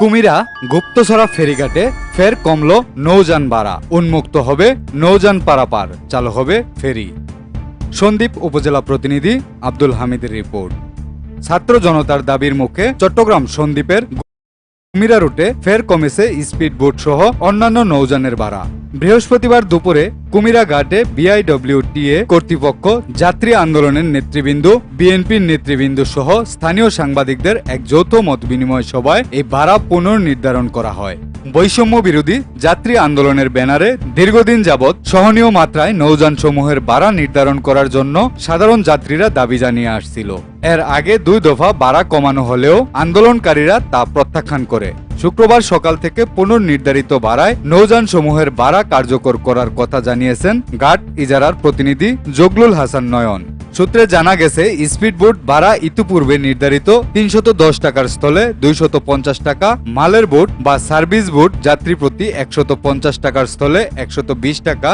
কুমিরা গুপ্তসরা ফেরিঘাটে ফের কমল নৌযান বাড়া উন্মুক্ত হবে নৌযান পারাপার চালু হবে ফেরি। সন্দীপ উপজেলা প্রতিনিধি আব্দুল হামিদের রিপোর্ট। ছাত্র জনতার দাবির মুখে চট্টগ্রাম সন্দ্বীপের কুমিরা রুটে ফের কমেছে স্পিড বোট সহ অন্যান্য নৌযানের ভাড়া। বৃহস্পতিবার দুপুরে কুমিরা ঘাটে বিআইডব্লিউটিএ কর্তৃপক্ষ যাত্রী আন্দোলনের নেতৃবৃন্দ, বিএনপির নেতৃবৃন্দ সহ স্থানীয় সাংবাদিকদের এক যৌথ মত বিনিময় সভায় এই ভাড়া পুনর্নির্ধারণ করা হয়। বৈষম্য বিরোধী যাত্রী আন্দোলনের ব্যানারে দীর্ঘদিন যাবৎ সহনীয় মাত্রায় নৌযান সমূহের ভাড়া নির্ধারণ করার জন্য সাধারণ যাত্রীরা দাবি জানিয়ে আসছিল। এর আগে দুই দফা বাড়া কমানো হলেও আন্দোলনকারীরা তা প্রত্যাখ্যান করে। শুক্রবার সকাল থেকে পুনর্নির্ধারিত ভাড়ায় নৌযান সমূহের ভাড়া কার্যকর করার কথা জানিয়েছেন ঘাট ইজারার প্রতিনিধি জগলুল হাসান নয়ন। সূত্রে জানা গেছে, স্পিডবোট ভাড়া ইতিপূর্বে নির্ধারিত তিনশত দশ টাকার স্থলে দুইশত পঞ্চাশ টাকা, মালের বোট বা সার্ভিস বোট যাত্রী প্রতি একশত পঞ্চাশ টাকার স্থলে একশত বিশ টাকা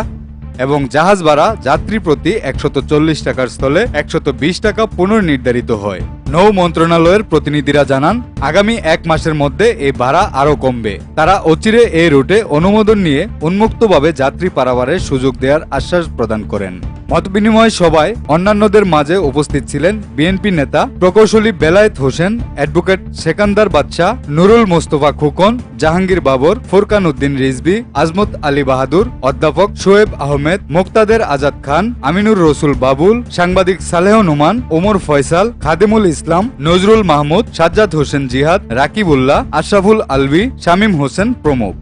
এবং জাহাজ ভাড়া যাত্রী প্রতি একশত চল্লিশ টাকার স্থলে একশত বিশ টাকা পুনর্নির্ধারিত হয়। নৌ মন্ত্রণালয়ের প্রতিনিধিরা জানান, আগামী এক মাসের মধ্যে এই ভাড়া আরও কমবে। তারা অচিরে এই রুটে অনুমোদন নিয়ে উন্মুক্তভাবে যাত্রী পারাবারের সুযোগ দেওয়ার আশ্বাস প্রদান করেন। মতবিনিময় সভায় অন্যান্যদের মাঝে উপস্থিত ছিলেন বিএনপি নেতা প্রকৌশলী বেলায়েত হোসেন, অ্যাডভোকেট সেকান্দার বাদশাহ, নুরুল মোস্তফা খোকন, জাহাঙ্গীর বাবর, ফুরকান উদ্দিন রিজবি আজমত আলী বাহাদুর, অধ্যাপক শোয়েব আহমেদ, মোক্তাদের আজাদ খান, আমিনুর রসুল বাবুল, সাংবাদিক সালেহ নুমান, ওমর ফয়সাল, খাদিমুল ইসলাম নজরুল মাহমুদ, সাজ্জাদ হোসেন জিহাদ, রাকিবুল্লাহ, আশরাফুল আলভি, শামীম হোসেন প্রমুখ।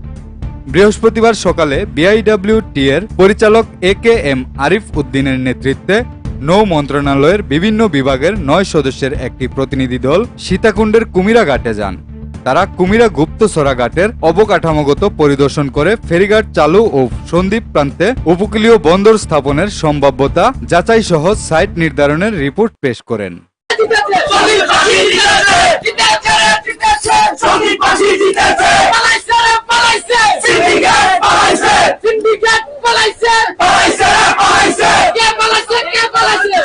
বৃহস্পতিবার সকালে বিআইডব্লিউটি এর পরিচালক এ কে এম আরিফ উদ্দিনের নেতৃত্বে নৌ মন্ত্রণালয়ের বিভিন্ন বিভাগের নয় সদস্যের একটি প্রতিনিধি দল সীতাকুণ্ডের কুমিরা ঘাটে যান। তারা কুমিরা গুপ্তসরা ঘাটের অবকাঠামোগত পরিদর্শন করে ফেরিঘাট চালু ও সন্দ্বীপ প্রান্তে উপকূলীয় বন্দর স্থাপনের সম্ভাব্যতা যাচাই সহ সাইট নির্ধারণের রিপোর্ট পেশ করেন।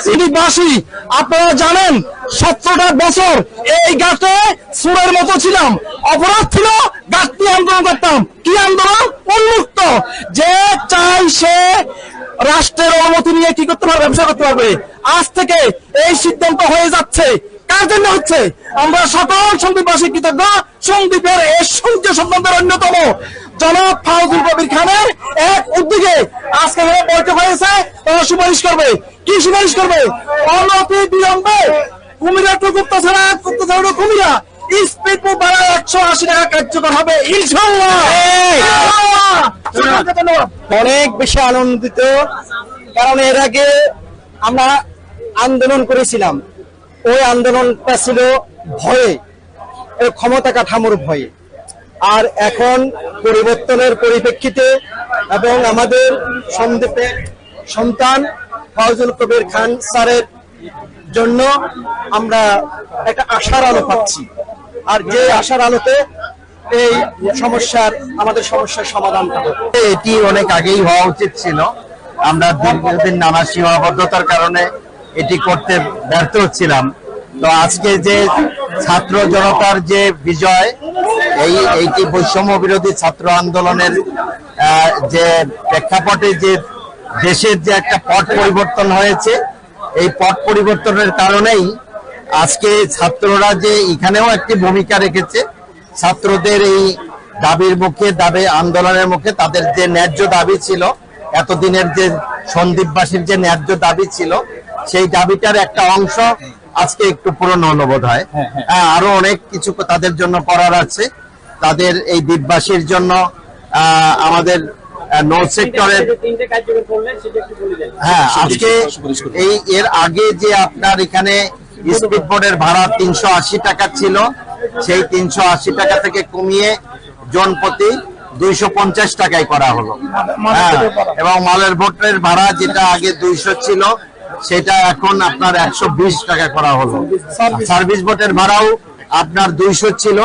সিটিবাসী আপনারা জানেন সতেরোটা বছর এই গাছে সুরের মতো ছিলাম। অপরাধ ছিল গাছ আন্দোলন করতাম। কি আন্দোলন? উন্মুক্ত। যে চাই সে রাষ্ট্রের অনুমতি নিয়ে কি করতে পারবে, ব্যবসা করতে পারবে? আজ থেকে এই সিদ্ধান্ত হয়ে যাচ্ছে। কার জন্য হচ্ছে? আমরা সকল সন্দীপবাসী কৃতজ্ঞ। সন্দীপের এই সূর্য সন্তানদের অন্যতম জনাব ফাউজুল কবির খানের এক উদ্যোগে আজকে এখানে বৈঠক হয়েছে। তারা সুপারিশ করবে। কি সুপারিশ করবে? অনতি বিলম্বে কুমিরা টু গুপ্ত ছাড়া গুপ্ত ছাড়া কুমিরা স্পিড ভাড়া একশো আশি টাকা কার্যকর হবে ইনশাল্লাহ অনেক বেশি আনন্দিত, কারণ এর আগে আমরা আন্দোলন করেছিলাম। ওই আন্দোলনটা ছিল ভয়ে ক্ষমতা কাঠামোর ভয়ে। আর এখন পরিবর্তনের পরিপ্রেক্ষিতে এবং আমাদের সন্দীপের সন্তান ফজল কবির খান স্যারের জন্য আমরা একটা আশার আলো পাচ্ছি। আর যে আশার আলোতে এই সমস্যার, আমাদের সমস্যার সমাধান হবে। এটি অনেক আগেই হওয়া উচিত ছিল। আমরা দীর্ঘদিন নানা সীমাবদ্ধতার কারণে এটি করতে ব্যর্থ হচ্ছিলাম তো আজকে যে ছাত্র জনতার যে বিজয়, এই, এইটি বৈষম্য বিরোধী ছাত্র আন্দোলনের যে প্রেক্ষাপটে যে দেশের যে একটা পট পরিবর্তন হয়েছে, এই পট পরিবর্তনের কারণেই আজকে ছাত্ররা যে এখানেও একটি ভূমিকা রেখেছে ছাত্রদের এই দাবির মুখে দাবি আন্দোলনের মুখে তাদের যে ন্যায্য দাবি ছিল এতদিনের যে সন্দীপবাসীর যে ন্যায্য দাবি ছিল সেই দাবিটার একটা অংশ আজকে একটু পূরণ হলো বোধ হয় হ্যাঁ, আরও অনেক কিছু তাদের জন্য করার আছে। তাদের এই দ্বীপবাসীর জন্য আহ, আমাদের নৌ সেক্টরের হ্যাঁ আজকে এই এর আগে যে আপনার এখানে স্পিড বোর্ডের ভাড়া তিনশো আশি টাকা ছিল সেই তিনশো আশি টাকা থেকে কমিয়ে জন প্রতি দুইশো পঞ্চাশ টাকায় করা হলো। হ্যাঁ, এবং মালের ভোটের ভাড়া যেটা আগে দুইশো ছিল সেটা এখন আপনার একশো বিশ টাকা করা হলো। সার্ভিস ভোটের ভাড়াও আপনার দুইশো ছিল।